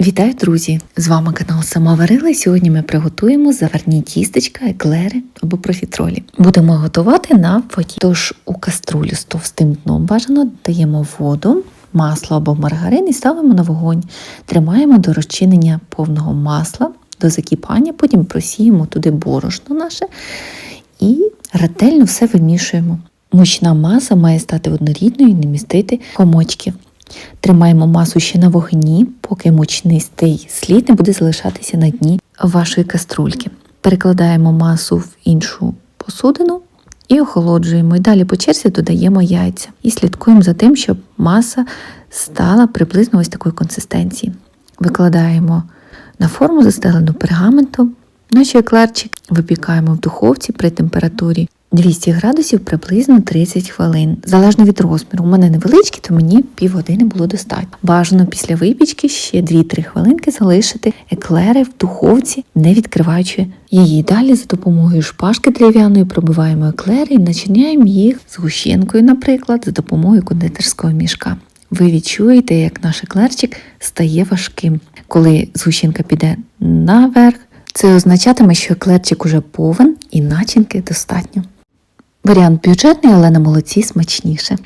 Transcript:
Вітаю, друзі! З вами канал Сама Варила. Сьогодні ми приготуємо заварні тістечка, еклери або профітролі. Будемо готувати на воді. Тож у каструлю з товстим дном бажано даємо воду, масло або маргарин і ставимо на вогонь. Тримаємо до розчинення повного масла, до закипання, потім просіємо туди борошно наше і ретельно все вимішуємо. Мучна маса має стати однорідною і не містити комочки. Тримаємо масу ще на вогні, поки мучнистий слід не буде залишатися на дні вашої каструльки. Перекладаємо масу в іншу посудину і охолоджуємо. І далі по черзі додаємо яйця і слідкуємо за тим, щоб маса стала приблизно ось такої консистенції. Викладаємо на форму, застелену пергаментом. Наші еклерчики випікаємо в духовці при температурі 200 градусів приблизно 30 хвилин. Залежно від розміру. У мене невеличкі, то мені півгодини було достатньо. Бажано після випічки ще 2-3 хвилинки залишити еклери в духовці, не відкриваючи її. Далі за допомогою шпажки дерев'яної пробиваємо еклери і начиняємо їх згущенкою, наприклад, за допомогою кондитерського мішка. Ви відчуєте, як наш еклерчик стає важким. Коли згущенка піде наверх, це означатиме, що еклерчик уже повен і начинки достатньо. Варіант бюджетний, але на молоці смачніше.